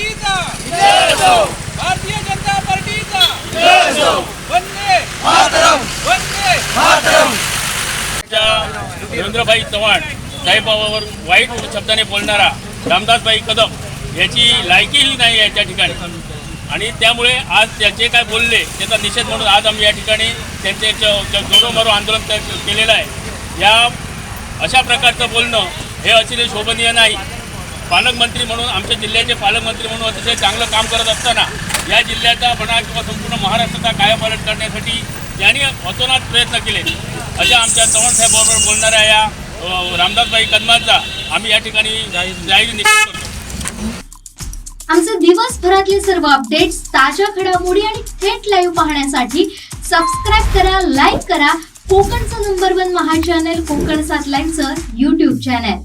पार्टीचा. भारतीय जनता पार्टीचा. वंदे. वंदे. त्या देवेंद्रभाई चव्हाण साहेबावर वाईट शब्दाने बोलणारा रामदासभाई कदम याची लायकीही नाही आहे त्या ठिकाणी. आणि त्यामुळे आज त्याचे काय बोलले त्याचा निषेध म्हणून आज आम्ही या ठिकाणी त्यांचे जोडो मारो आंदोलन केलेलं आहे. या अशा प्रकारचं बोलणं हे अतिशय शोभनीय नाही. पालकमंत्री म्हणून आमच्या जिल्ह्याचे पालकमंत्री म्हणून अतिशय चांगलं काम करत असताना या जिल्ह्याचा म्हणा किंवा संपूर्ण महाराष्ट्राचा कायापालट करण्यासाठी त्यांनी अतोनात प्रयत्न केले. अशा आमच्या चव्हाण साहेबांबरोबर बोलणाऱ्या या रामदासबाई कदमांचा आम्ही या ठिकाणी जाहीर निषेध करतो. आमचे दिवसभरातले सर्व अपडेट्स ताज्या घडामोडी आणि थेट लाईव्ह पाहण्यासाठी सबस्क्राईब करा लाईक करा. कोकणचं नंबर वन महा चॅनल कोकण सात लाईनचं युट्यूब चॅनल